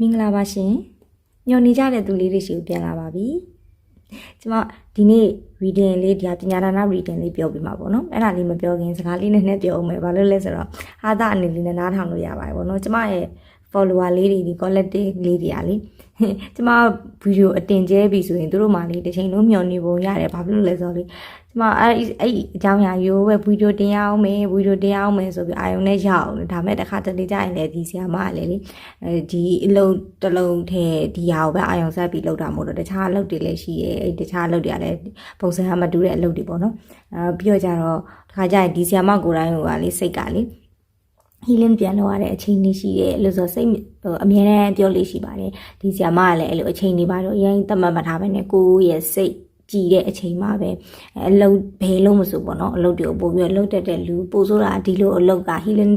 မင်္ဂလာပါရှင်ညော်နေကြတဲ့သူလေးတွေရှိကိုပြန်လာပါပြီကျမဒီနေ့ reading လေးဒီဟာပညာဒါန reading လေးပြောပြမှာပေါ့နော်အဲ့ဒါလေးမပြောခင်စကားလေးနဲ့နဲ့ပြောအောင်မယ်ဘာလို့လဲဆိုတော့ဟာတာအနေလေးနဲ့နားထောင်လို့ရပါတယ်ပေါ့နော်ကျမရဲ့ follower လေးတွေဒီ collective လေးတွေကလေ ကျမဗီဒီယိုအတင်ကျဲပြီဆိုရင်တို့မှလေတစ်ချိန်လုံးမျောနေပုံရတယ်ဘာဖြစ်လို့လဲဆိုတော့လေကျမအဲ့အဲ့အကြောင်းအရာရိုးပဲဗီဒီယိုတင်ရအောင်မယ်ဗီဒီယိုတင်ရအောင်မယ်ဆိုပြီးအာယုံနဲ့ရအောင်ဒါမဲ့တစ်ခါတလေကြာရင်လည်းဒီဆီယာမကလည်းလေအဲဒီအလုံးတစ်လုံးထဲဒီဟာကိုပဲအာယုံဆက်ပြီးလောက်တာမို့လို့တခြားအလုပ်တွေလည်းရှိရဲအဲ့တခြားအလုပ်တွေကလည်းပုံစံကမတူတဲ့အလုပ်တွေပေါ့နော်အဲပြီးတော့ကြတော့တစ်ခါကြာရင်ဒီဆီယာမကိုယ်တိုင်ကလေစိတ်ကလေ healing ပြန်လုပ်ရတဲ့အချိန်လေးရှိတယ်လို့ဆိုစိတ်ဟိုအမြဲတမ်းပြောလို့ရှိပါတယ်ဒီဆရာမကလည်းအဲ့လိုအချိန်တွေပါတော့အရင်သတ်မှတ်မထားဘဲနဲ့ကိုယ့်ရဲ့စိတ်ကြည်တဲ့အချိန်မှာပဲအလုပ်ဘယ်လုံးမဆိုပေါ့နော်အလုပ်တွေကိုပို့ပြီးတော့လုပ်တတ်တဲ့လူပို့ဆိုတာဒီလိုအလုပ်က healing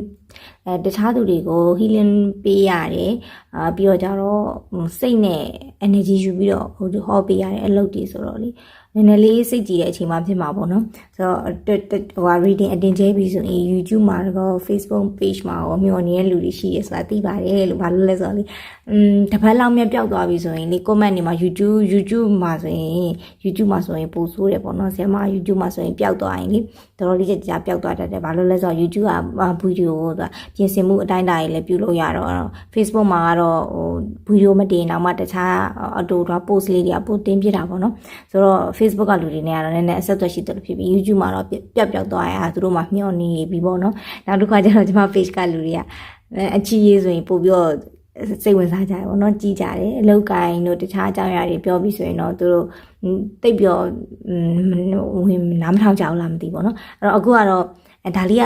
အဲတခြားသူတွေကို healing ပေးရတယ်အာပြီးတော့ကြတော့စိတ်နဲ့ energy ယူပြီးတော့ဟိုဟောပေးရတဲ့အလုပ်တွေဆိုတော့လေနည်းနည်းလေးစိတ်ကြည်တဲ့အချိန်မှဖြစ်မှာပေါ့နော်ဆိုတော့ဟို reading အတင်ကျဲပြီးဆိုရင် YouTube မှာတော့ Facebook page မှာရောမျှော်နေတဲ့လူတွေရှိရဆိုတာသိပါတယ်လို့ဘာလို့လဲဆိုတော့လေอืมတပတ်လောက်မြတ်ပျောက်သွားပြီဆိုရင်လေ comment တွေမှာ YouTube YouTube မှာဆိုရင် YouTube မှာဆိုရင်ပို့ဆိုးတယ်ပေါ့နော်ဆရာမ YouTube မှာဆိုရင်ပျောက်သွားရင်လေတော်တော်လေးကြာကြာပျောက်သွားတတ်တယ်ဘာလို့လဲဆိုတော့ YouTube ကဗီဒီယိုကိုပြင်ဆင်မှုအတိုင်းအတာတွေလည်းပြုလုပ်ရတော့ Facebook မှာကတော့ဟိုဗီဒီယိုမတင်တော့မှတခြားအတူတော့ post လေးတွေကပို့တင်ပြတာပေါ့နော်ဆိုတော့ Facebook ကလူတွေနဲ့ကတော့နည်းနည်းအဆက်အသွယ်ရှိတယ်လို့ဖြစ်ပြီး YouTube မှာတော့ပျောက်ပျောက်သွားရတာသူတို့မှမျှော်နေပြီပေါ့နော်နောက်တစ်ခါကျတော့ကျွန်မ page ကလူတွေကအချီးရေးဆိုရင်ပို့ပြီးတော့စိတ်ဝင်စားကြတယ်ပေါ့နော်ကြည်ကြတယ်အလောက်ကိုင်းတို့တခြားအကြောင်းအရာတွေပြောပြီးဆိုရင်တော့သူတို့တိတ်ပြောဝင်နားမထောင်ကြဘူးလားမသိဘူးပေါ့နော်အဲ့တော့အခုကတော့ အဲဒါလေးက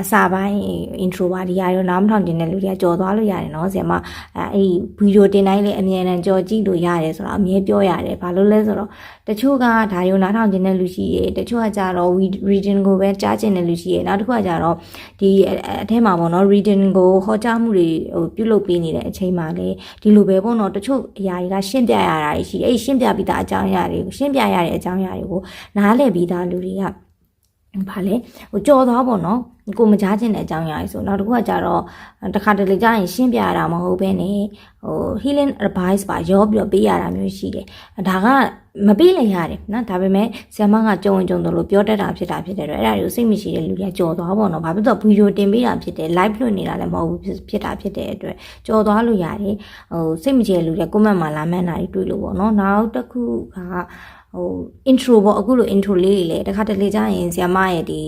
အစာပိုင်း intro ပါဒီဟာရောနားမထောင်တင်တဲ့လူတွေကကြော်သွားလို့ရတယ်နော်ဆရာမအဲအဲ့ဗီဒီယိုတင်တိုင်းလေးအမြဲတမ်းကြော်ကြည့်လို့ရတယ်ဆိုတော့အမြဲပြောရတယ်ဘာလို့လဲဆိုတော့တချို့ကဒါရောနားထောင်တင်တဲ့လူရှိရတချို့ကကြတော့ reading ကိုပဲကြားကျင်တဲ့လူရှိရနောက်တစ်ခုကကြတော့ဒီအထဲမှာပေါ့နော် reading ကိုဟောကြားမှုတွေဟိုပြုလုပ်ပေးနေတဲ့အချိန်မှာလေဒီလိုပဲပေါ့နော်တချို့အရာတွေကရှင်းပြရတာရှိတယ်အဲ့ရှင်းပြပြီးသားအကြောင်းအရာတွေကိုရှင်းပြရတဲ့အကြောင်းအရာတွေကိုနားလည်ပြီးသားလူတွေက ဘာလဲဟိုကြော်သွားပေါ့နော်ကိုမကြားခြင်းတဲ့အကြောင်းအရာကြီးဆိုနောက်တစ်ခုကကြတော့တခါတလေကြာရင်ရှင်းပြရတာမဟုတ်ဘဲနဲ့ဟို healing advice ပါရောပြီးတော့ပေးရတာမျိုးရှိတယ်ဒါကမပေးလည်းရတယ်နော်ဒါပေမဲ့ဆ iam ကကြုံကြုံတယ်လို့ပြောတတ်တာဖြစ်တာဖြစ်တယ်တော့အဲ့ဒါတွေကိုစိတ်မရှိတဲ့လူတွေကကြော်သွားပေါ့နော်ဘာဖြစ်လို့ဗီဒီယိုတင်ပေးတာဖြစ်တယ် live လွှင့်နေတာလည်းမဟုတ်ဘူးဖြစ်တာဖြစ်တဲ့အတွက်ကြော်သွားလို့ရတယ်ဟိုစိတ်မကြတဲ့လူတွေ comment မှာလာမှန်းတာတွေတွေ့လို့ပေါ့နော်နောက်တစ်ခုက ဟို intro ပေါ့အခုလို intro လေးတွေလည်းတခါတလေကြာရင်ဆ iam ရဲ့ဒီ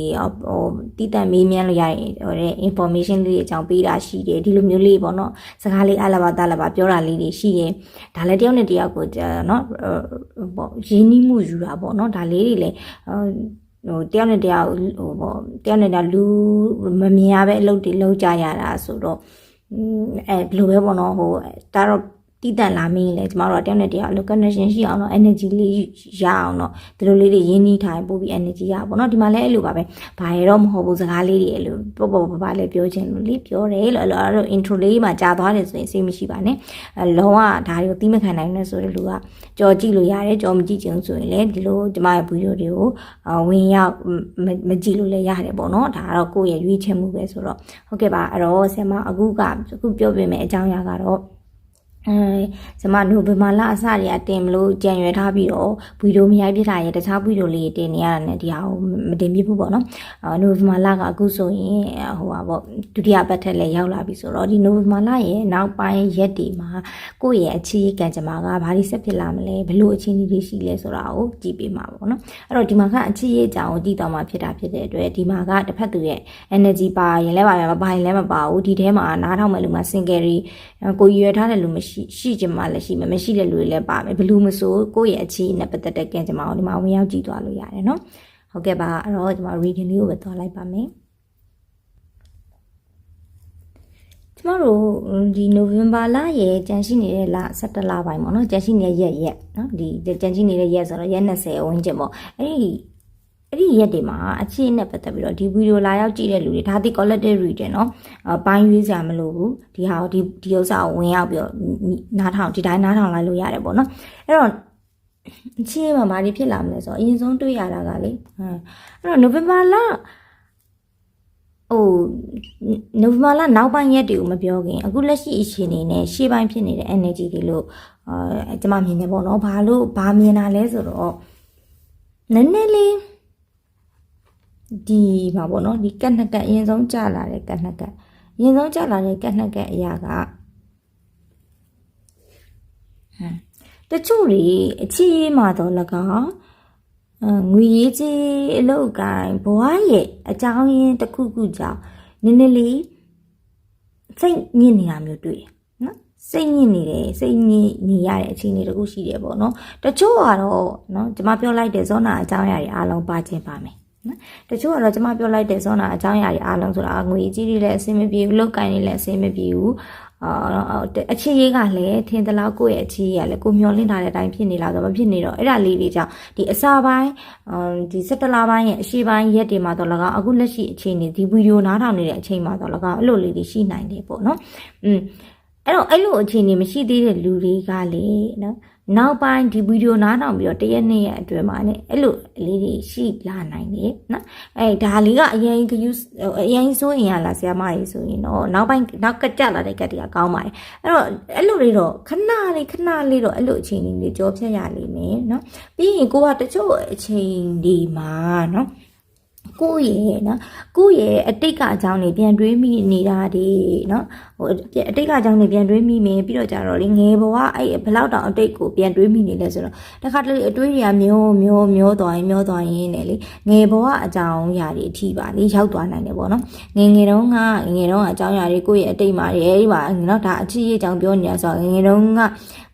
ဟိုတီးတန့်မေးမြန်းလို့ရရင်ဟိုတဲ့ information လေးတွေအကြောင်းပေးတာရှိတယ်ဒီလိုမျိုးလေးပေါ့နော်စကားလေးအလာပါတလာပါပြောတာလေးတွေရှိတယ်ဒါလည်းတယောက်နဲ့တယောက်ကိုနော်ပေါ့ရင်းနှီးမှုယူတာပေါ့နော်ဒါလေးတွေလည်းဟိုတယောက်နဲ့တယောက်ဟိုပေါ့တယောက်နဲ့တယောက်လူမမြင်ရပဲအလုပ်တွေလုပ်ကြရတာဆိုတော့အဲဘယ်လိုပဲပေါ့နော်ဟိုဒါတော့ တည်တတ်လာမင်းလေကျမတို့ကတယောက်နဲ့တယောက်အလုပ် connection ရှိအောင်တော့ energy လေးရအောင်တော့ဒီလိုလေးတွေရင်းနှီးထားရင်ပို့ပြီး energy ရပေါ့နော်ဒီမှာလည်းအဲ့လိုပါပဲဘာရတော့မဟုတ်ဘူးစကားလေးတွေအဲ့လိုပေါ့ပေါ့ပါပါလေးပြောချင်လို့လေးပြောတယ်လို့အဲ့လိုအဲ့လို intro လေးမှာကြာသွားတယ်ဆိုရင်စိတ်မရှိပါနဲ့လောကဒါတွေကိုသိမခံနိုင်နဲ့ဆိုတဲ့လူကကြော်ကြည့်လို့ရတယ်ကြော်မကြည့်ချင်ဆိုရင်လည်းဒီလိုကျမရဲ့ video တွေကိုဝင်ရောက်မကြည့်လို့လည်းရတယ်ပေါ့နော်ဒါကတော့ကိုယ့်ရဲ့ရွေးချယ်မှုပဲဆိုတော့ဟုတ်ကဲ့ပါအဲ့တော့ဆရာမအခုကအခုပြောပြမယ့်အကြောင်းအရာကတော့ အဲကျမနိုဘယ်မှာလအစတွေကတင်မလို့ကြံရွယ်ထားပြီးတော့ဗီဒီယိုမရိုက်ပြထားရင်တခြားဗီဒီယိုလေးတင်နေရတာနဲ့ဒီဟာကိုမတင်ပြဘူးပေါ့နော်အဲနိုဘယ်မှာလကအခုဆိုရင်ဟိုပါပေါ့ဒုတိယပတ်ထက်လည်းရောက်လာပြီဆိုတော့ဒီနိုဘယ်မှာလရဲ့နောက်ပိုင်းရက်တွေမှာကိုယ့်ရဲ့အခြေကံကြမ္မာကဘာလို့ဆက်ဖြစ်လာမလဲဘလို့အခြေအနေတွေရှိလဲဆိုတာကိုကြည့်ပေးမှာပေါ့နော်အဲ့တော့ဒီမှာကအခြေရေးအကြောင်းကိုကြည့်တော့မှဖြစ်တာဖြစ်တဲ့အတွက်ဒီမှာကတစ်ဖက်သူရဲ့ energy ပါရင်လည်းပါရမပါရင်လည်းမပါဘူးဒီထဲမှာနားထောင်မဲ့လူမှာ single ကိုရွယ်ထားတဲ့လူမရှိရှိချင်မှလည်းရှိမယ်မရှိတဲ့လူတွေလည်းပါမယ်ဘလူးမဆိုကိုယ့်ရဲ့အခြေအနေနဲ့ပတ်သက်တဲ့ကံကြမ္မာကိုဒီမှာဝင်ရောက်ကြည့်သွားလို့ရတယ်နော်ဟုတ်ကဲ့ပါအဲ့တော့ဒီမှာ reading လေးကိုပဲသွားလိုက်ပါမယ်ကျမတို့ဒီ November လရဲ့ကြန့်ရှိနေတဲ့လ17လပိုင်းပေါ့နော်ကြန့်ရှိနေတဲ့ရက်ရက်နော်ဒီကြန့်ရှိနေတဲ့ရက်ဆိုတော့ရက်20ဝန်းကျင်ပေါ့အဲ့ဒီ အဲ့ဒီရက်တွေမှာအခြေအနေပတ်သက်ပြီးတော့ဒီဗီဒီယိုလာရောက်ကြည့်တဲ့လူတွေဒါဒီ collective reading เนาะအပိုင်းရွေးစရာမလိုဘူးဒီဟာဒီဒီဥစ္စာကိုဝင်ရောက်ပြီးတော့နားထောင်ဒီတိုင်းနားထောင်လိုက်လို့ရတယ်ပေါ့เนาะအဲ့တော့အခြေအနေမှာဘာတွေဖြစ်လာမလဲဆိုတော့အရင်ဆုံးတွေ့ရတာကလေအဲ့တော့ November လ ဟိုနိုဝင်ဘာလနောက်ပိုင်းရက်တွေကိုမပြောခင်အခုလက်ရှိအခြေအနေနဲ့ရှေ့ပိုင်းဖြစ်နေတဲ့ energy တွေလို့အာကျွန်မမြင်နေပေါ့နော်ဘာလို့ဘာမြင်တာလဲဆိုတော့နည်းနည်းလေး ဒီမှာပေါ့နော်ဒီကက်နှစ်ကက်အရင်ဆုံးကြာလာတဲ့ကက်နှစ်ကက်အရင်ဆုံးကြာလာတဲ့ကက်နှစ်ကက်အရာကဟမ်တချို့တွေအချစ်ရေးမှာတော့လကောက်အဲငွေရေးကြီးအလုတ်ကိုင်းဘဝရဲ့အကြောင်းရင်းတစ်ခုခုကြောင့်နည်းနည်းလေးစိတ်ညစ်နေတာမျိုးတွေ့တယ်နော်စိတ်ညစ်နေတယ်စိတ်ညစ်နေရတဲ့အခြေအနေတစ်ခုရှိတယ်ပေါ့နော်တချို့ကတော့နော်ကျွန်မပြောလိုက်တဲ့ဇောနာအကြောင်းအရာတွေအားလုံးပါခြင်းပါမယ် နော်တချို့ကတော့ကျွန်မပြောလိုက်တဲ့ဇောနာအကြောင်းအရာတွေအားလုံးဆိုတာငွေကြီးတွေလည်းအဆင်မပြေဘူးလောက်ကင်တွေလည်းအဆင်မပြေဘူးအာအခြေရေးကလည်းထင်သလောက်ကိုယ့်ရဲ့အခြေရေးကလည်းကိုမျောလင့်ထားတဲ့အတိုင်းဖြစ်နေလားဆိုတော့မဖြစ်နေတော့အဲ့ဒါလေးတွေကြောင့်ဒီအစာပိုင်းဒီ17လပိုင်းရဲ့အရှိပိုင်းရက်တွေမှာတော့၎င်းအခုလက်ရှိအခြေအနေဒီဗီဒီယိုနားထောင်နေတဲ့အချိန်မှာတော့၎င်းအဲ့လိုလေးတွေရှိနိုင်တယ်ပေါ့နော်อืม အဲ့တော့အဲ့လိုအခြေအနေမရှိသေးတဲ့လူတွေကလေနော်နောက်ပိုင်းဒီဗီဒီယိုနားထောင်ပြီးတော့တရက်နှစ်ရက်အတွင်းမှာねအဲ့လိုအလေးတွေရှိလာနိုင်တယ်နော်အဲဒါလေးကအရင်ကယူအရင်ဆိုရင်ရလားဆရာမကြီးဆိုရင်တော့နောက်ပိုင်းနောက်ကကြလာတဲ့ကတ်တွေကကောင်းပါတယ်အဲ့တော့အဲ့လိုတွေတော့ခဏလေးခဏလေးတော့အဲ့လိုအချိန်လေးကြောဖြတ်ရလိမ့်မယ်နော်ပြီးရင်ကိုကတချို့အချိန်ဒီမှာနော် ကိုယ့်ရဲ့နော်ကိုယ့်ရဲ့အတိတ်ကအကြောင်းတွေပြန်တွေးမိနေတာဒီနော်ဟိုအတိတ်ကအကြောင်းတွေပြန်တွေးမိမင်းပြီးတော့ကြတော့လေငယ်ဘဝအဲ့ဘလောက်တောင်အတိတ်ကိုပြန်တွေးမိနေလဲဆိုတော့တခါတလေအတွေးတွေကမျိုးမျိုးမျိုးသွားရင်မျိုးသွားရင်ねလေငယ်ဘဝအကြောင်းအရာတွေအထိပါလေရောက်သွားနိုင်တယ်ပေါ့နော်ငယ်ငယ်တုန်းကငယ်တုန်းကအကြောင်းအရာတွေကိုယ့်ရဲ့အတိတ်မှာတွေအဲ့ဒီမှာနော်ဒါအချစ်ရေးအကြောင်းပြောနေတာဆိုတော့ငယ်ငယ်တုန်းက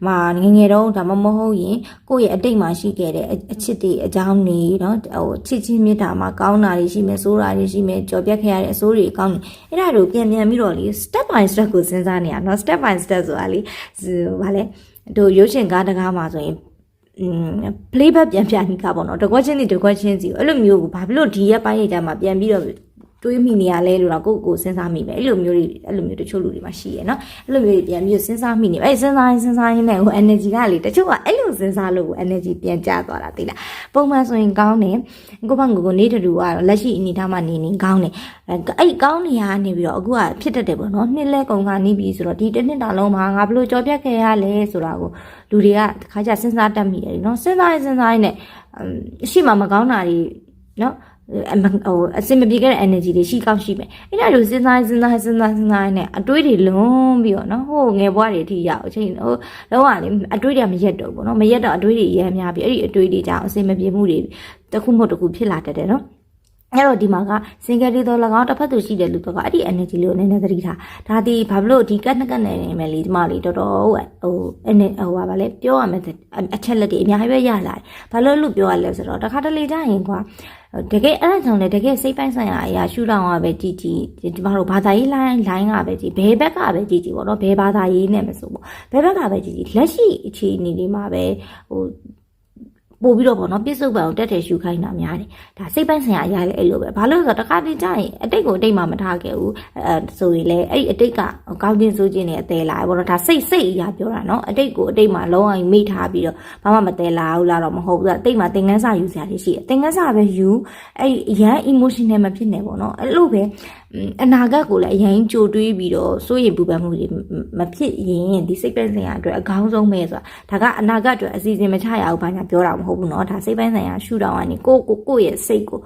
မှာငငယ်တုန်းဒါမှမဟုတ်ရင်ကိုယ့်ရဲ့အတိတ်မှာရှိခဲ့တဲ့အချစ်တွေအကြောင်းတွေနော်ဟိုချစ်ချင်းမြတ်တာမှာကောင်းတာတွေရှိမယ်ဆိုးတာတွေရှိမယ်ကြော်ပြတ်ခဲ့ရတဲ့အဆိုးတွေအကောင်းတွေအဲ့ဒါတို့ပြန်ပြန်ပြီးတော့လေ step by step ကိုစဉ်းစားနေရနော် step by step ဆိုတာလေဟိုဗာလဲတို့ရုပ်ရှင်ကားတကားမှာဆိုရင်อืม playback ပြန်ပြန်နေကပေါ့နော်တကွက်ချင်းစီတကွက်ချင်းစီအဲ့လိုမျိုးကိုဘာဖြစ်လို့ဒီရက်ပိုင်းရဲ့ကြမှာပြန်ပြီးတော့ တွေးမိနေရလဲလို့တော့ကိုယ့်ကိုယ်စဉ်းစားမိပဲအဲ့လိုမျိုးတွေအဲ့လိုမျိုးတချို့လူတွေမှာရှိရယ်နော်အဲ့လိုမျိုးတွေပြန်ပြီးစဉ်းစားမိနေအဲ့စဉ်းစားရင်စဉ်းစားရင်းနဲ့ဟို energy ကလေတချို့ကအဲ့လိုစဉ်းစားလို့ energy ပြန်ကျသွားတာသိလားပုံမှန်ဆိုရင်ကောင်းတယ်ကိုယ့်ဘက်ကိုနေတူတူကတော့လက်ရှိအနေထားမှာနေနေကောင်းတယ်အဲ့ကောင်းနေရနေပြီးတော့အခုကဖြစ်တတ်တယ်ပေါ့နော်နှစ်လဲကုန်ကနေပြီဆိုတော့ဒီတစ်နှစ်တာလုံးမှာငါဘလို့ကြော်ပြတ်ခဲ့ရလဲဆိုတာကိုလူတွေကတခါကျစဉ်းစားတတ်မိတယ်နော်စဉ်းစားရင်စဉ်းစားရင်နဲ့အရှိမမကောင်းတာတွေနော်အမ ဟိုအစင်မပြေခဲ့တဲ့ energy တွေရှိကောက်ရှိမယ်အဲ့ဒါလိုစဉ်းစားစဉ်းစားစဉ်းစားစဉ်းစားနဲ့အတွေးတွေလုံးပြီးတော့နော်ဟိုငယ်ဘွားတွေအထိရအောင်ချိန်ဟိုလုံးဝလေအတွေးတွေကမရက်တော့ဘူးနော်မရက်တော့အတွေးတွေရမ်းများပြီးအဲ့ဒီအတွေးတွေကြောင့်အစင်မပြေမှုတွေတစ်ခုမဟုတ်တစ်ခုဖြစ်လာတတ်တယ်နော် အဲ့တော့ဒီမှာက single လေးတော့၎င်းတစ်ဖက်သူရှိတဲ့လူတော့ကအဲ့ဒီ energy လေးကိုနည်းနည်းသတိထားဒါဒီဘာဖြစ်လို့ဒီကတ်နှစ်ကတ်နေနေမယ်လေဒီမလေးတော်တော်ဟိုဟိုအနေဟိုပါဗာလေပြောရမယ်အချက်လက်တွေအများကြီးပဲရလာတယ်ဘာလို့လို့ပြောရလဲဆိုတော့တခါတလေကြာရင်ကွာတကယ်အဲ့ဒါကြောင့်လေတကယ်စိတ်ပိုင်းဆိုင်ရာအရာရှုထောင့်ကပဲကြည်ကြည်ဒီမှာတော့ဘာသာရေးလိုင်းလိုင်းကပဲကြည်ဘဲဘက်ကပဲကြည်ကြည်ပေါ့နော်ဘဲဘာသာရေးနဲ့မဆိုပေါ့ဘဲဘက်ကပဲကြည်ကြည်လက်ရှိအခြေအနေလေးမှာပဲဟို ပို့ပြီးတော့ပေါ့နော်ပြစ်စုံပံကိုတက်တယ်ရှူခိုင်းတာများတယ်ဒါစိတ်ပိုင်းဆိုင်ရာအရာလည်းအဲ့လိုပဲဘာလို့လဲဆိုတော့တခါတည်းကြာရင်အတိတ်ကိုအတိတ်မှမထားခဲ့ဘူးအဲဆိုရင်လေအဲ့ဒီအတိတ်ကကောင်းခြင်းစိုးခြင်းနဲ့အသေးလာပေါ့နော်ဒါစိတ်စိတ်အရာပြောတာနော်အတိတ်ကိုအတိတ်မှလုံးဝမိထားပြီးတော့ဘာမှမသေးလာဘူးလားတော့မဟုတ်ဘူးအတိတ်မှသင်ခန်းစာယူစရာတွေရှိတယ်သင်ခန်းစာပဲယူအဲ့ဒီရန် emotional မဖြစ်နေပေါ့နော်အဲ့လိုပဲအနာဂတ်ကိုလည်းအရင်ကြိုတွေးပြီးတော့စိုးရိမ်ပူပန်မှုတွေမဖြစ်ရင်ဒီစိတ်ပိုင်းဆိုင်ရာအတွက်အကောင်းဆုံးပဲဆိုတာဒါကအနာဂတ်အတွက်အစီအစဉ်မချရဘူးဘာညာပြောတာမဟုဘူးเนาะဒါစိတ်ပိုင်းဆိုင်ရာရှုထောင့်ကနေကိုကိုကိုရဲ့စိတ်ကို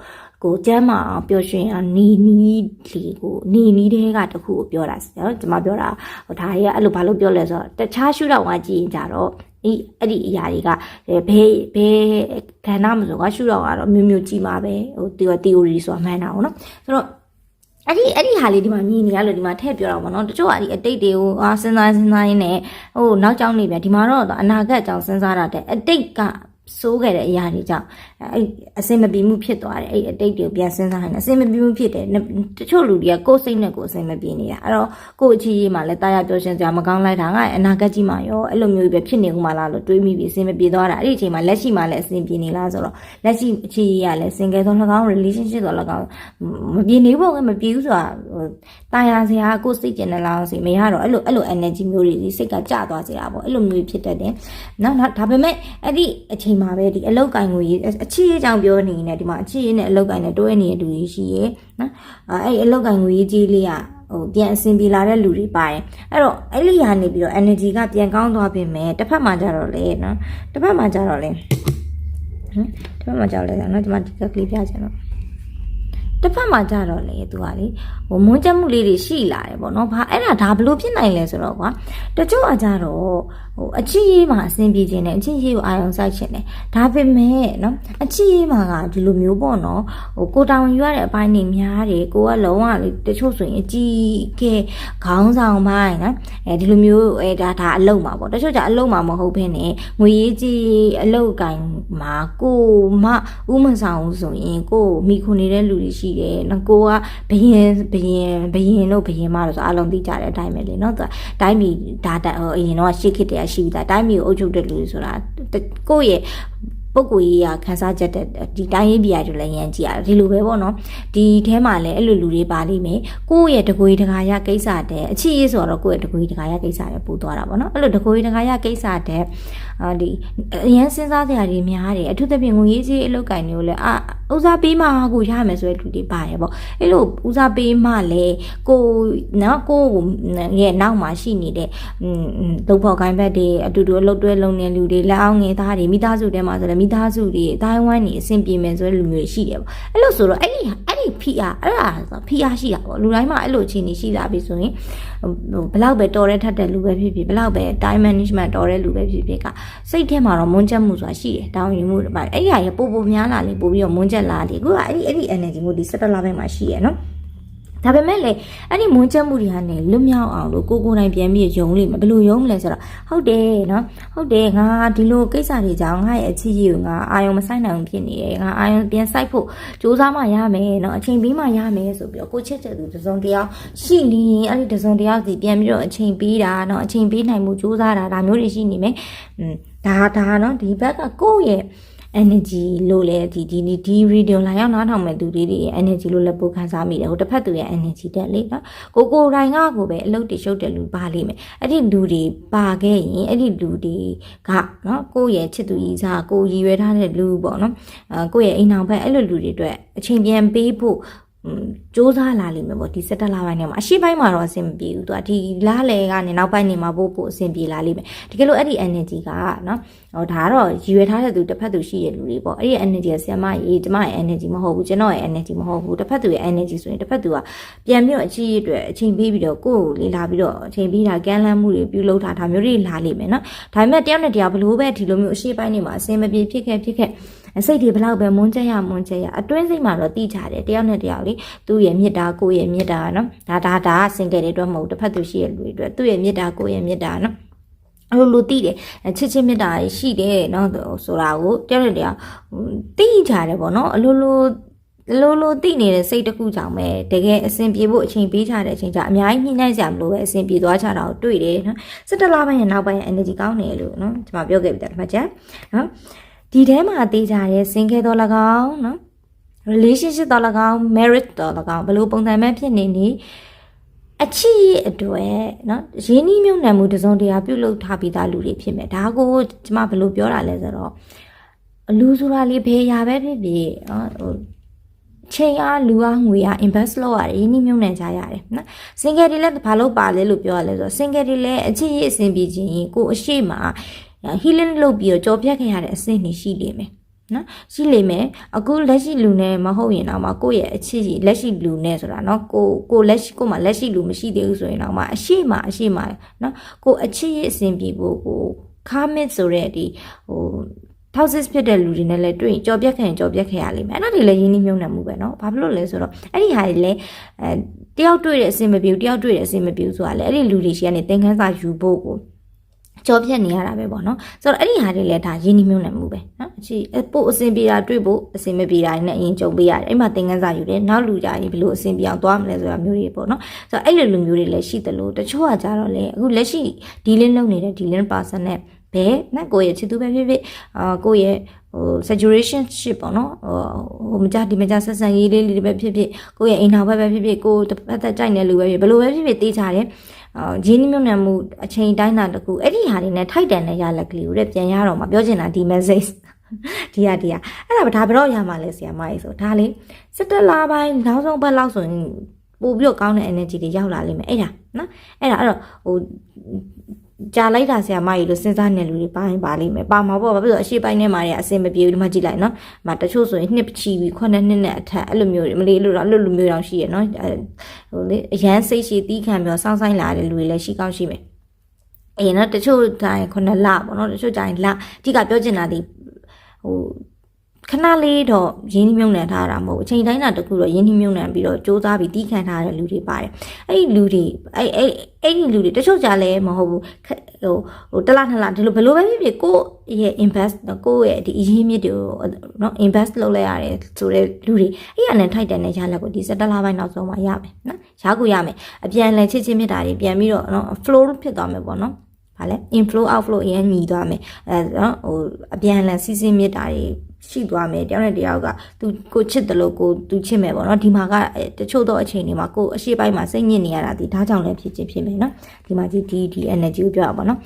ကိုကျမ်းမာအောင်ပျော်ရွှင်အောင်နေနီးလီကိုနေနီးတဲ့ကတခုကိုပြောတာเนาะကျွန်မပြောတာဟိုဒါကြီးကအဲ့လိုဘာလို့ပြောလဲဆိုတော့တခြားရှုထောင့်ကကြည့်ရင်ကြတော့ဒီအဲ့ဒီအရာတွေကဘယ်ဘယ်ခန္ဓာမဆိုကရှုတော့ကတော့မျိုးမျိုးကြည့်မှာပဲဟိုဒီ theory ဆိုတာမှန်တာပေါ့နော်ဆိုတော့အဲ့ဒီအဲ့ဒီဟာလေးဒီမှာမြင်နေရလို့ဒီမှာထည့်ပြောတာပေါ့နော်တချို့ကဒီအတိတ်တွေကိုအာစဉ်းစားစဉ်းစားရင်းနဲ့ဟိုနောက်ကြောင်းနေပြန်ဒီမှာတော့အနာဂတ်ကြောင်းစဉ်းစားတာတဲ့အတိတ်က စိုးခဲ့တဲ့အရာတွေကြောင့်အဲ့အစင်မပြေမှုဖြစ်သွားတယ်အဲ့အတိတ်တွေကိုပြန်စဉ်းစားရင်အစင်မပြေမှုဖြစ်တယ်တချို့လူတွေကကိုယ်စိတ်နဲ့ကိုယ်အစင်မပြေနေတာအဲ့တော့ကိုယ်အခြေရေးမှာလည်းတာယာပြောရှင်းစရာမကောင်းလိုက်တာငါအနာဂတ်ကြီးမှာရောအဲ့လိုမျိုးပဲဖြစ်နေဦးမှာလားလို့တွေးမိပြီးအစင်မပြေသွားတာအဲ့ဒီအချိန်မှာလက်ရှိမှာလည်းအစင်ပြေနေလားဆိုတော့လက်ရှိအခြေရေးကလည်း single သော၎င်း relationship သော၎င်းမပြေနေဘူးမပြေဘူးဆိုတာတာယာစရာကိုယ်စိတ်ကျင်နေလားဆိုမရတော့အဲ့လိုအဲ့လို energy မျိုးတွေစိတ်ကကျသွားစေတာပေါ့အဲ့လိုမျိုးဖြစ်တတ်တယ်နော်ဒါပေမဲ့အဲ့ဒီအချိန်မှာပဲဒီအလောက်ကင်ကိုရေးအချစ်ရေးကြောင့်ပြောနေနေဒီမှာအချစ်ရေးနဲ့အလောက်ကင်နဲ့တွဲနေတဲ့လူတွေရှိရဲနော်အဲအဲ့အလောက်ကင်ကိုရေးကြီးလေးကဟိုပြန်အဆင်ပြေလာတဲ့လူတွေပါတယ်အဲ့တော့အဲ့ဒီဟာနေပြီးတော့ energy ကပြန်ကောင်းသွားပြင်မဲ့တစ်ဖက်မှာကြတော့လေနော်တစ်ဖက်မှာကြတော့လေဟမ်တစ်ဖက်မှာကြတော့လေနော်ဒီမှာဒီကကလေးပြချင်တော့တစ်ဖက်မှာကြတော့လေသူကလေဟိုမွန်းချက်မှုလေးတွေရှိလာတယ်ပေါ့နော်ဘာအဲ့ဒါဒါဘလို့ဖြစ်နိုင်လဲဆိုတော့ကွာတချို့ကကြတော့ ဟိုအချစ်ရေးမှာအဆင်ပြေခြင်းနဲ့အချစ်ရေးကိုအာရုံစိုက်ခြင်းနဲ့ဒါပေမဲ့နော်အချစ်ရေးမှာကဒီလိုမျိုးပေါ့နော်ဟိုကိုတောင်ယူရတဲ့အပိုင်းတွေများတယ်ကိုကလုံးဝလေတချို့ဆိုရင်အကြီးကဲခေါင်းဆောင်ပိုင်းနော်အဲဒီလိုမျိုးအဲဒါဒါအလုံးမှာပေါ့တချို့ကြအလုံးမှာမဟုတ်ဘဲနဲ့ငွေရေးကြီးအလုံးကင်မှာကိုမဥမဆောင်ဘူးဆိုရင်ကိုမိခုနေတဲ့လူတွေရှိတယ်နော်ကိုကဘယင်ဘယင်ဘယင်တို့ဘယင်မလို့ဆိုအလုံးသိကြတဲ့အတိုင်းပဲလေနော်သူကတိုင်းပြည်ဒါတဟိုအရင်တော့ရှေ့ခေတ်တည်းကရှိပြီးသားတိုင်းပြည်ကိုအုပ်ချုပ်တဲ့လူတွေဆိုတာကိုယ့်ရဲ့ပုဂ္ဂိုလ်ရေးရခန်းစားချက်တဲ့ဒီတိုင်းရေးပြရတွေလည်းရမ်းကြည့်ရတယ်ဒီလိုပဲပေါ့နော်ဒီထဲမှာလည်းအဲ့လိုလူတွေပါလိမ့်မယ်ကိုယ့်ရဲ့တကွေတကာရကိစ္စတဲ့အချစ်ရေးဆိုတော့ကိုယ့်ရဲ့တကွေတကာရကိစ္စတွေပို့သွားတာပေါ့နော်အဲ့လိုတကွေတကာရကိစ္စတဲ့အာ ဒီအရန်စဉ်းစားစရာတွေများတယ်အထူးသဖြင့်ငွေရေးကြီးအလုပ်ကင်တွေကိုလည်းအာဦးစားပေးမှကိုရမယ်ဆိုတဲ့လူတွေပါတယ်ပေါ့အဲ့လိုဦးစားပေးမှလည်းကိုနော်ကိုရဲ့နောက်မှာရှိနေတဲ့လုံဖော်ကိုင်းဘက်တွေအတူတူအလုပ်တွဲလုပ်နေလူတွေလက်အောင်ငယ်သားတွေမိသားစုထဲမှာဆိုလည်းမိသားစုတွေအတိုင်းဝိုင်းနေအဆင်ပြေမယ်ဆိုတဲ့လူမျိုးတွေရှိတယ်ပေါ့အဲ့လိုဆိုတော့အဲ့ဒီအဲ့ ဒီ PR အဲ့ဒါဆို PR ရှိတာပေါ့လူတိုင်းမှာအဲ့လိုအခြေအနေရှိလာပြီဆိုရင်ဘလောက်ပဲတော်တဲ့ထက်တဲ့လူပဲဖြစ်ဖြစ်ဘလောက်ပဲ time management တော်တဲ့လူပဲဖြစ်ဖြစ်ကစိတ်ထဲမှာတော့မွန်းချက်မှုဆိုတာရှိတယ်တောင်းယူမှုတွေပါအဲ့ဒီဟာရပို့ပို့များလာလေပို့ပြီးတော့မွန်းချက်လာလေအခုကအဲ့ဒီအဲ့ဒီ energy မျိုးဒီ17လပိုင်းမှာရှိရနော် ဒါပေမဲ့လေအဲ့ဒီမွန်းချက်မှုတွေကနေလွတ်မြောက်အောင်လို့ကိုကိုနိုင်ပြန်ပြီးယုံလိမ့်မယ်ဘယ်လိုယုံမလဲဆိုတော့ဟုတ်တယ်နော်ဟုတ်တယ်ငါဒီလိုကိစ္စတွေကြောင့်ငါရဲ့အချစ်ကြီးကိုငါအာယုံမဆိုင်နိုင်ဖြစ်နေတယ်ငါအာယုံပြန်ဆိုင်ဖို့စူးစမ်းမှရမယ်နော်အချိန်ပေးမှရမယ်ဆိုပြီးတော့ကိုချစ်တဲ့သူတစ်စုံတစ်ယောက်ရှိနေရင်အဲ့ဒီတစ်စုံတစ်ယောက်စီပြန်ပြီးတော့အချိန်ပေးတာနော်အချိန်ပေးနိုင်မှုစူးစမ်းတာဒါမျိုးတွေရှိနေမယ်อืมဒါဒါနော်ဒီဘက်ကကိုယ့်ရဲ့ energy လို့လဲဒီဒီဒီ radio လာရောက်နားထောင်မဲ့သူတွေရဲ့ energy လို့လည်းပိုခံစားမိတယ်ဟိုတစ်ဖက်သူရဲ့ energy တက်လေနော်ကိုကိုတိုင်းကကိုပဲအလုပ်တွေရှုပ်တယ်လူပါလိမ့်မယ်အဲ့ဒီလူတွေပါခဲ့ရင်အဲ့ဒီလူတွေကနော်ကိုယ့်ရဲ့ချစ်သူကြီးစားကိုရည်ရွယ်ထားတဲ့လူပေါ့နော်အဲကိုယ့်ရဲ့အိမ်အောင်ဘက်အဲ့လိုလူတွေအတွက်အချိန်ပြန်ပေးဖို့ စ조사လာလိမ့်မယ်ပေါ့ဒီ17လပိုင်းထဲမှာအရှိပိုင်းမှာတော့အဆင်မပြေဘူးသူကဒီလားလေကနေနောက်ပိုင်းနေမှာပို့ပို့အဆင်ပြေလာလိမ့်မယ်တကယ်လို့အဲ့ဒီ energy ကနော်ဟောဒါကတော့ရည်ရွယ်ထားတဲ့သူတစ်ဖက်သူရှိတဲ့လူတွေပေါ့အဲ့ဒီ energy ကဆရာမကြီးကျမရဲ့ energy မဟုတ်ဘူးကျွန်တော်ရဲ့ energy မဟုတ်ဘူးတစ်ဖက်သူရဲ့ energy ဆိုရင်တစ်ဖက်သူကပြန်ပြီးတော့အချစ်ရအတွက်အချိန်ပေးပြီးတော့ကိုယ်ကိုလေးလာပြီးတော့အချိန်ပေးတာကမ်းလှမ်းမှုတွေပြုလုပ်တာဒါမျိုးတွေလာလိမ့်မယ်နော်ဒါပေမဲ့တယောက်နဲ့တယောက်ဘလို့ပဲဒီလိုမျိုးအရှိပိုင်းနေမှာအဆင်မပြေဖြစ်ခဲ့ဖြစ်ခဲ့ စိတ်တွေဘလောက်ပဲမွန်းကျက်ရမွန်းကျက်ရအတွင်းစိတ်မှာတော့တိကြတယ်တယောက်နဲ့တယောက်လေသူ့ရဲ့မေတ္တာကိုယ့်ရဲ့မေတ္တာနော်ဒါဒါဒါစင်ကယ်တွေအတွက်မဟုတ်တစ်ဖက်သူရှိရဲ့လူတွေအတွက်သူ့ရဲ့မေတ္တာကိုယ့်ရဲ့မေတ္တာနော်အဲ့လိုတည်တယ်ချစ်ချင်းမေတ္တာရှိတယ်နော်ဆိုတာကိုတယောက်နဲ့တယောက်တည်ကြတယ်ပေါ့နော်အလိုလိုလိုလိုသိနေတဲ့စိတ်တစ်ခုကြောင့်ပဲတကယ်အဆင်ပြေဖို့အချိန်ပေးချတဲ့အချိန်ကြာအများကြီးညှိနှိုင်းစရာမလိုပဲအဆင်ပြေသွားချတာကိုတွေ့တယ်နော်၁၇လပိုင်းရဲ့နောက်ပိုင်း energy ကောင်းတယ်လို့နော်ကျွန်မပြောခဲ့ပြီးသားတစ်ခါချက်နော် ဒီထဲမှာသိကြတဲ့ single တော့၎င်းနော် relationship တော့၎င်း marriage တော့၎င်းဘယ်လိုပုံစံမဲ့ဖြစ်နေနေအချစ်ရဲ့အတွက်နော်ရင်းနှီးမြုပ်နှံမှုတစုံတရာပြုလုပ်ထားပြီးသားလူတွေဖြစ်မယ်ဒါကိုကျမဘယ်လိုပြောတာလဲဆိုတော့လူဆိုတာလေးဘယ်ရာပဲဖြစ်ဖြစ်နော်ဟိုချိန်အားလူအားငွေအား invest လုပ်ရတယ်ရင်းနှီးမြုပ်နှံကြရတယ်နော် single တွေလည်းဘာလို့ပါလဲလို့ပြောရလဲဆိုတော့ single တွေလည်းအချစ်ရဲ့အစဉ်ပြေခြင်းကိုအရှိမ healing လုပ်ပြီးတော့ကြော်ပြတ်ခဲ့ရတဲ့အဆင့်နေရှိလိမ့်မယ်နော်ရှိလိမ့်မယ်အခုလက်ရှိလူနဲ့မဟုတ်ရင်တော့မှကိုယ့်ရဲ့အချစ်ကြီးလက်ရှိလူနဲ့ဆိုတာနော်ကိုကိုလက်ရှိကိုမှလက်ရှိလူမရှိသေးဘူးဆိုရင်တော့မှအရှိမအရှိမနော်ကိုအချစ်ရဲ့အစဉ်ပြေဖို့ကိုခါမစ်ဆိုတဲ့ဒီဟိုထောက်စစ်ဖြစ်တဲ့လူတွေနဲ့လည်းတွေ့ရင်ကြော်ပြက်ခင်ကြော်ပြက်ခင်ရလိမ့်မယ်အဲ့ဒါတွေလည်းရင်းနှီးမြုံနှံမှုပဲเนาะဘာဖြစ်လို့လဲဆိုတော့အဲ့ဒီဟာတွေလည်းအဲတယောက်တွေ့တဲ့အဆင်မပြေဘူးတယောက်တွေ့တဲ့အဆင်မပြေဘူးဆိုတာလေအဲ့ဒီလူတွေရှိကနေသင်ခန်းစာယူဖို့ကို ကြောပြက်နေရတာပဲပေါ့နော်ဆိုတော့အဲ့ဒီဟာတွေလည်းဒါရင်းနှီးမြုံနှံမှုပဲနော်အချီပို့အဆင်ပြေတာတွေ့ဖို့အဆင်မပြေတာနဲ့အရင်ကြုံပေးရတယ်အဲ့မှာသင်ခန်းစာယူတယ်နောက်လူကြရင်ဘယ်လိုအဆင်ပြေအောင်သွားမလဲဆိုတာမျိုးတွေပေါ့နော်ဆိုတော့အဲ့လိုလူမျိုးတွေလည်းရှိတယ်လို့တချို့ကကြတော့လေအခုလက်ရှိဒီလင်းလုပ်နေတဲ့ဒီလင်း person နဲ့ဘဲနဲ့ကိုယ့်ရဲ့ချစ်သူပဲဖြစ်ဖြစ်အာကိုယ့်ရဲ့ဟို saturation ship ပေါ့နော်ဟိုမကြဒီမကြဆက်ဆံရေးလေးတွေပဲဖြစ်ဖြစ်ကိုယ့်ရဲ့အိမ်ထောင်ဘက်ပဲဖြစ်ဖြစ်ကိုတစ်ဖက်သက်ကြိုက်နေလူပဲဖြစ်ဘယ်လိုပဲဖြစ်ဖြစ်တေးကြတယ်အာ ဂျင်းနှမြုံနှံမှုအချိန်တိုင်းတာတကူအဲ့ဒီဟာတွေနဲ့ထိုက်တန်တဲ့ရလက်ကလေးကိုလည်းပြန်ရတော့မှာပြောချင်တာဒီ message ဒီရဒီရအဲ့ဒါဒါဘယ်တော့ရမှာလဲဆရာမကြီးဆိုဒါလေ17လပိုင်းနောက်ဆုံးပတ်လောက်ဆိုရင်ပို့ပြီးတော့ကောင်းတဲ့ energy တွေရောက်လာလိမ့်မယ်အဲ့ဒါနော်အဲ့ဒါအဲ့တော့ဟိုကြာလိုက်တာဆရာမကြီးလို့စဉ်းစားနေလူတွေပါရင်ပါလိမ့်မယ်ပါမှာပေါ့ဘာဖြစ်လို့အရှိပိုင်းထဲမှာတွေအစင်မပြေဘူးဒီမှာကြည့်လိုက်နော်။မတချို့ဆိုရင်နှစ်ချီပြီးခုနှစ်နှစ်နဲ့အထက်အဲ့လိုမျိုးတွေမလေးလို့တော့အဲ့လိုလူမျိုးတောင်ရှိရနော်။အဲ ဟိုလေအရန်စိတ်ရှိတီးခံပြီးတော့စောင်းဆိုင်လာတဲ့လူတွေလည်းရှိကောင်းရှိမယ်။အေးနော်တချို့တိုင်းခုနှစ်လပေါ့နော်တချို့တိုင်းလအဓိကပြောချင်တာဒီဟို ခဏလေးတော့ရင်းနှီးမြုံနှံထားတာမဟုတ်ဘူးအချိန်တိုင်းတာတခုတော့ရင်းနှီးမြုံနှံပြီးတော့စူးစမ်းပြီးတီးခံထားတဲ့လူတွေပါတယ်အဲ့ဒီလူတွေအဲ့အဲ့အဲ့ဒီလူတွေတချို့ကြလည်းမဟုတ်ဘူးခက်ဟိုဟိုတစ်လနှစ်လဒီလိုဘယ်လိုပဲဖြစ်ဖြစ်ကိုယ့်ရဲ့ invest ကိုယ့်ရဲ့ဒီအရင်းမြစ်တွေကိုနော် invest လုပ်လိုက်ရတယ်ဆိုတဲ့လူတွေအဲ့ရနဲ့ထိုက်တယ်နဲ့ရလက်ကိုဒီစက်တလပိုင်းနောက်ဆုံးမှရမယ်နော်ရကူရမယ်အပြန်လဲချစ်ချင်းမြစ်တာတွေပြန်ပြီးတော့နော် flow ဖြစ်သွားမယ်ပေါ့နော်ဗာလဲ inflow outflow အရင်ညီသွားမယ်အဲနော်ဟိုအပြန်လန်စီးစင်းမြစ်တာတွေ ရှိသွားမယ်တယောက်နဲ့တယောက်ကသူကိုချစ်တယ်လို့ကိုသူချစ်မယ်ပေါ့နော်ဒီမှာကတချို့သောအချိန်တွေမှာကိုအရှိပိုင်းမှာစိတ်ညစ်နေရတာဒီဒါကြောင့်လည်းဖြစ်ချင်းဖြစ်မယ်နော်ဒီမှာဒီဒီဒီ energy ကိုပြောရပါတော့နော်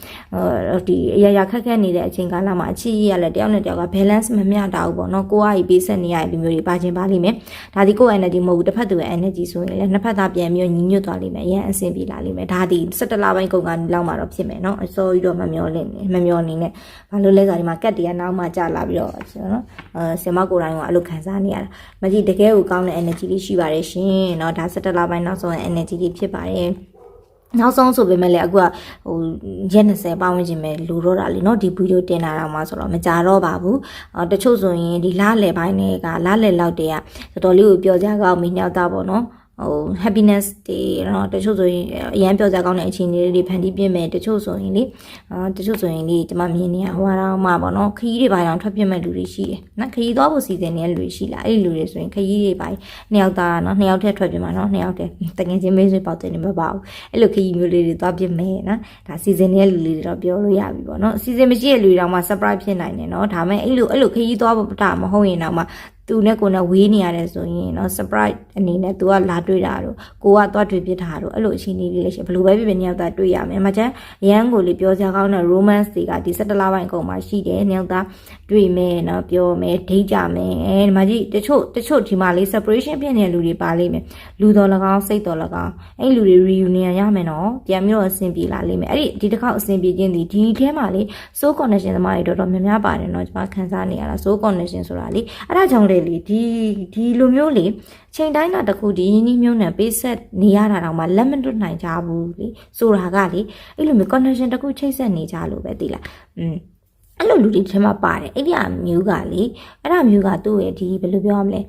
အဲဒီအရာရာခက်ခက်နေတဲ့အချိန်ကာလမှာအချစ်ရရလဲတယောက်နဲ့တယောက်က balance မမျှတာဘူးပေါ့နော်ကိုကကြီးပေးဆက်နေရတဲ့လူမျိုးတွေပါခြင်းပါလိမ့်မယ်ဒါဒီကို energy မဟုတ်ဘူးတစ်ဖက်သူရဲ့ energy ဆိုရင်လည်းနှစ်ဖက်သားပြန်ပြီးညီညွတ်သွားလိမ့်မယ်အရင်အဆင်ပြေလာလိမ့်မယ်ဒါဒီ17လပိုင်းကုန်ကနေလောက်မှတော့ဖြစ်မယ်နော်အစောကြီးတော့မမျောလင့်မမျောနေနဲ့ဘာလို့လဲဆိုတော့ဒီမှာကတ်တွေကနောက်မှကြာလာပြီးတော့နော်အဲဆင်မကိုယ်တိုင်ကအဲ့လိုခံစားနေရတာမကြီးတကယ်ကိုကောင်းတဲ့ energy လေးရှိပါတယ်ရှင်เนาะဒါ17လပိုင်းနောက်ဆုံး energy လေးဖြစ်ပါတယ်နောက်ဆုံးဆိုပေမဲ့လည်းအခုကဟိုရက်20ပတ်ဝန်းကျင်ပဲလူတော့တာလीเนาะဒီဗီဒီယိုတင်လာတော့မှဆိုတော့မကြတော့ပါဘူးအော်တချို့ဆိုရင်ဒီလားလယ်ပိုင်းတွေကလားလယ်လောက်တည်းကတော်တော်လေးကိုပျော်ကြကောင်းမိမြောက်တာပေါ့နော် ဟို happiness တွေတော့တချို့ဆိုရင်အရန်ပြောကြကောင်းတဲ့အခြေအနေတွေဖန်တီးပြမယ်တချို့ဆိုရင်လေအာတချို့ဆိုရင်လေကျွန်မမြင်နေရဟိုတော့မှပေါ့နော်ခရီးတွေပိုင်းအောင်ထွက်ပြမဲ့လူတွေရှိတယ်နော်ခရီးသွားဖို့စီစဉ်နေတဲ့လူတွေရှိလားအဲ့ဒီလူတွေဆိုရင်ခရီးတွေပိုင်းနှစ်ယောက်သားနော်နှစ်ယောက်ထက်ထွက်ပြမှာနော်နှစ်ယောက်တည်းတကယ်ချင်းမေးဆွေးပေါက်တယ်နေမပါဘူးအဲ့လိုခရီးမျိုးလေးတွေသွားပြမယ်နော်ဒါစီစဉ်နေတဲ့လူလေးတွေတော့ပြောလို့ရပြီပေါ့နော်စီစဉ်မရှိတဲ့လူတွေတော့မှ surprise ဖြစ်နိုင်တယ်နော်ဒါမဲ့အဲ့လိုအဲ့လိုခရီးသွားဖို့တာမဟုတ်ရင်တော့မှ သူနဲ့ကိုနဲ့ဝေးနေရတယ်ဆိုရင်เนาะ surprise အနေနဲ့ तू ကလာတွေ့တာတို့ကိုကသွားတွေ့ပြထားတို့အဲ့လိုအခြေအနေလေးလည်းရှိဘယ်လိုပဲဖြစ်ဖြစ်ညောက်သားတွေ့ရမယ်။မချမ်းရန်ကိုလေပြောကြကောင်းတဲ့ romance တွေကဒီ17လပိုင်းအကုန်မှာရှိတယ်။ညောက်သားတွေ့မယ်เนาะပြောမယ်ဒိတ်ကြမယ်။အဲဒီမှာကြီးတချို့တချို့ဒီမှာလေး separation ဖြစ်နေတဲ့လူတွေပါလိမ့်မယ်။လူတော်၎င်းစိတ်တော်၎င်းအဲ့လူတွေ reunion ရမယ်နော်။ပြန်ပြီးတော့အဆင်ပြေလာလိမ့်မယ်။အဲ့ဒီဒီတစ်ခေါက်အဆင်ပြေခြင်းဒီဒီထဲမှာလေ soul connection သမားတွေတော်တော်များများပါတယ်เนาะကျွန်မခန်းစားနေရတာ soul connection ဆိုတာလေအဲ့ဒါကြောင့်လေ လေဒီဒီလိုမျိုးလေချိန်တိုင်းကတခုဒီရင်းနှီးမြုံနှံပေးဆက်နေရတာတော့မှလက်မတွတ်နိုင်ကြဘူးလေဆိုတာကလေအဲ့လိုမျိုး connection တခုချိတ်ဆက်နေကြလို့ပဲသိလားอืม အဲ့လိုလူတွေထဲမှာပါတယ်အဲ့ဒီအမျိုးကလေအဲ့ဒါမျိုးကသူ့ရဲ့ဒီဘယ်လိုပြောရမလဲ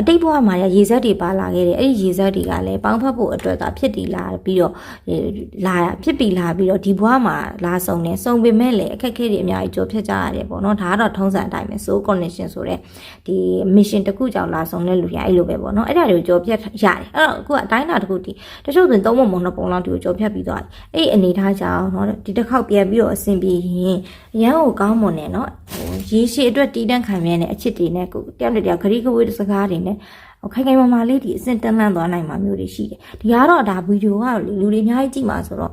အတိတ်ဘဝမှာရေစက်တွေပါလာခဲ့တယ်အဲ့ဒီရေစက်တွေကလည်းပေါင်းဖက်ဖို့အတွက်ကဖြစ်တည်လာပြီးတော့လာဖြစ်ပြီးလာပြီးတော့ဒီဘဝမှာလာဆုံးနေဆုံးပေမဲ့လည်းအခက်အခဲတွေအများကြီးကြော်ဖြစ်ကြရတယ်ပေါ့နော်ဒါကတော့ထုံးစံအတိုင်းပဲ soul connection ဆိုတဲ့ဒီ mission တစ်ခုကြောင့်လာဆုံးတဲ့လူတွေအဲ့လိုပဲပေါ့နော်အဲ့ဒါတွေကိုကြော်ဖြတ်ရတယ်အဲ့တော့အခုကအတိုင်းတာတစ်ခုဒီတချို့ဆိုရင်သုံးပုံမုံနှစ်ပုံလောက်ဒီကိုကြော်ဖြတ်ပြီးသွားတယ်အဲ့ဒီအနေထားကြောင့်နော်ဒီတစ်ခေါက်ပြန်ပြီးတော့အဆင်ပြေရင်ရန်ကိုကောင်းမွန်တယ်နော်ဟိုရေရှည်အတွက်တီးတန်းခံရတဲ့အချစ်တွေနဲ့ကိုတယောက်တစ်ယောက်ခရီးကဝေးစကားတွေနဲ့ ခိုင်ခိုင်မာမာလေးဒီအစင်တန်းလန့်သွားနိုင်မှာမျိုးတွေရှိတယ်ဒီကတော့ဒါဗီဒီယိုကလူတွေအများကြီးကြည့်မှာဆိုတော့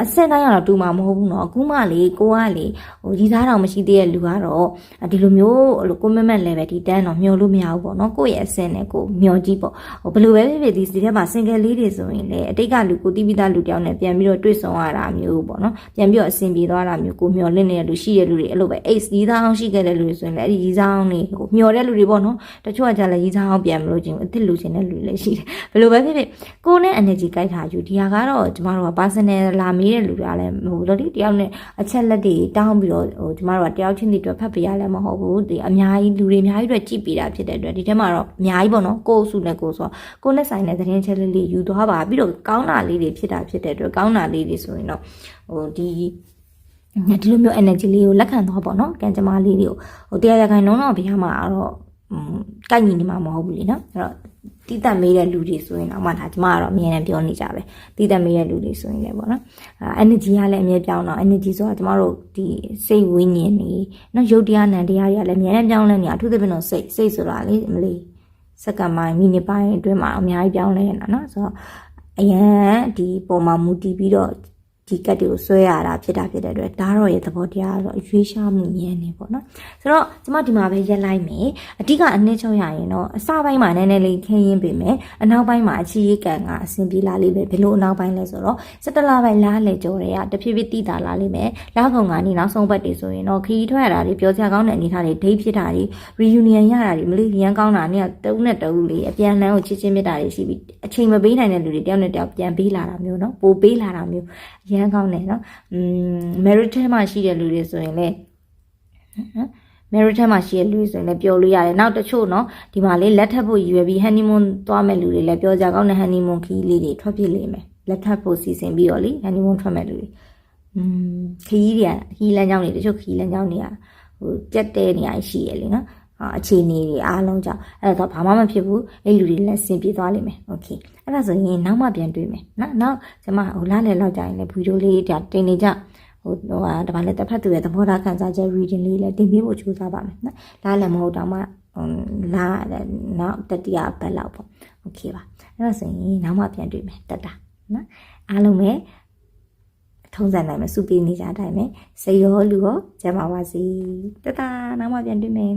အစင်တိုင်းကတော့တူမှာမဟုတ်ဘူးเนาะအခုမှလေကိုကလေဟိုကြီးစားတော်မရှိသေးတဲ့လူကတော့ဒီလိုမျိုးဟိုကိုမက်မက်လည်းပဲဒီတန်းတော့မျောလို့မရဘူးပေါ့เนาะကိုယ့်ရဲ့အစင်နဲ့ကိုမျောကြည့်ပေါ့ဟိုဘယ်လိုပဲဖြစ်ဖြစ်ဒီစီထဲမှာစင်ကယ်လေးတွေဆိုရင်လေအတိတ်ကလူကိုတိပိသားလူတယောက်နဲ့ပြန်ပြီးတော့တွေ့ဆုံရတာမျိုးပေါ့เนาะပြန်ပြီးတော့အဆင်ပြေသွားတာမျိုးကိုမျောလင့်နေတဲ့လူရှိတဲ့လူတွေအဲ့လိုပဲအိတ်ကြီးစားအောင်ရှိခဲ့တဲ့လူတွေဆိုရင်လည်းအဲ့ဒီကြီးစားအောင်နေဟိုမျောတဲ့လူတွေပေါ့เนาะတချို့ကကြလည်းကြီးစားအောင်ပြန်မလို့ ု့ချင်းအစ်စ်လူချင်းတဲ့လူလည်းရှိတယ်ဘယ်လိုပဲဖြစ်ဖြစ်ကိုယ်နဲ့ energy ကြိုက်တာယူဒီဟာကတော့ကျမတို့က personal လာမေးတဲ့လူတွေကလည်းမဟုတ်လို့ဒီတယောက်နဲ့အချက်လက်တွေတောင်းပြီးတော့ဟိုကျမတို့ကတယောက်ချင်းစီအတွက်ဖတ်ပေးရလည်းမဟုတ်ဘူးဒီအများကြီးလူတွေအများကြီးအတွက်ကြည့်ပေးတာဖြစ်တဲ့အတွက်ဒီထဲမှာတော့အများကြီးပေါ့နော်ကိုယ်စုနဲ့ကိုယ်ဆိုကိုယ်နဲ့ဆိုင်တဲ့သတင်းချက်လေးလေးယူသွားပါပြီးတော့ကောင်းတာလေးတွေဖြစ်တာဖြစ်တဲ့အတွက်ကောင်းတာလေးတွေဆိုရင်တော့ဟိုဒီဒီလိုမျိုး energy လေးကိုလက်ခံသွားပေါ့နော်ကံကြမ္မာလေးတွေကိုဟိုတရားရခိုင်လုံးတော့ဘုရားမှာတော့ อืมကိုက်ညီနေမှာမဟုတ်ဘူးလေနော်အဲ့တော့တီးတက်မေးတဲ့လူတွေဆိုရင်တော့မှဒါကျမကတော့အမြဲတမ်းပြောနေကြပဲတီးတက်မေးတဲ့လူတွေဆိုရင်လည်းပေါ့နော်အဲ energy ကလည်းအမြဲပြောင်းတော့ energy ဆိုတာကျမတို့ဒီစိတ်ဝိညာဉ်နေနော်ရုပ်တရားနာတရားတွေကလည်းအမြဲတမ်းပြောင်းလဲနေတာအထူးသဖြင့်တော့စိတ်စိတ်ဆိုတာလေမလေးစက္ကန့်ပိုင်းမိနစ်ပိုင်းအတွင်းမှာအများကြီးပြောင်းလဲနေတာနော်ဆိုတော့အရန်ဒီပုံမှာမူတည်ပြီးတော့ ဒီကတ်တွေကိုဆွဲရတာဖြစ်တာဖြစ်တဲ့အတွက်ဒါတော့ရဲ့သဘောတရားကတော့ရွေးရှားမှုမြင်နေပေါ့နော်ဆိုတော့ကျမဒီမှာပဲရက်လိုက်မယ်အဓိကအနှစ်ချုပ်ရရင်တော့အစပိုင်းမှာနည်းနည်းလေးခင်းရင်းပေမယ်အနောက်ပိုင်းမှာအချီးကန်ကအဆင်ပြေလာလိမ့်မယ်ဘယ်လိုအနောက်ပိုင်းလဲဆိုတော့စက်တလပိုင်းလားလေကြော်တွေကတဖြည်းဖြည်းတိတာလာလိမ့်မယ်လားကုံကနေနောက်ဆုံးဘက်တွေဆိုရင်တော့ခရီးထွက်ရတာတွေပြောစရာကောင်းတဲ့အနေအထားတွေဒိတ်ဖြစ်တာတွေ reunion ရတာတွေမလေးရန်ကောင်းတာနဲ့တုံးနဲ့တုံးလေးအပြန်လန်းကိုချစ်ချင်းမြတ်တာတွေရှိပြီးအချိန်မပေးနိုင်တဲ့လူတွေတယောက်နဲ့တယောက်ပြန်ပေးလာတာမျိုးနော်ပိုပေးလာတာမျိုးရရန်ကောင်းတယ်နော်음 merit ထဲမှာရှိတဲ့လူတွေဆိုရင်လည်းနော် merit ထဲမှာရှိတဲ့လူတွေဆိုရင်လည်းပြောလို့ရတယ်နောက်တချို့နော်ဒီမှာလေးလက်ထပ်ဖို့ရည်ရွယ်ပြီး honeymoon သွားမဲ့လူတွေလည်းပြောကြကောင်းတဲ့ honeymoon ခီးလေးတွေထွက်ဖြစ်လိမ့်မယ်လက်ထပ်ဖို့စီစဉ်ပြီးတော့လေ honeymoon ထွက်မဲ့လူတွေ음ခီးတွေကခီးလမ်းကြောင်းတွေတချို့ခီးလမ်းကြောင်းတွေကဟိုပြက်တဲ့နေရာရှိရလေနော် အာအခြေအနေတွေအားလုံးကြောင့်အဲ့တော့ဘာမှမဖြစ်ဘူးအဲ့လူတွေလည်းစင်ပြေသွားလိမ့်မယ်โอเคအဲ့ဒါဆိုရင်နောက်မှပြန်တွေ့မယ်နော်နောက်ကျွန်မဟိုလားလေလောက်ကြရင်လည်းဗီဒီယိုလေးဒါတင်နေကြဟိုဟိုဟာဒါပါလေတစ်ဖက်သူရဲ့သဘောထားခံစားချက် reading လေးလည်းတင်ပြဖို့ကြိုးစားပါမယ်နော်လားလည်းမဟုတ်တော့မှဟိုလာနောက်တတိယပတ်လောက်ပေါ့โอเคပါအဲ့ဒါဆိုရင်နောက်မှပြန်တွေ့မယ်တက်တာနော်အားလုံးပဲထုံးစံနိုင်မယ်စုပေးနေကြတဲ့အတိုင်းပဲစိတ်ရောလူရောကျမ်းပါပါစေတတနောက်မှပြန်တွေ့မယ်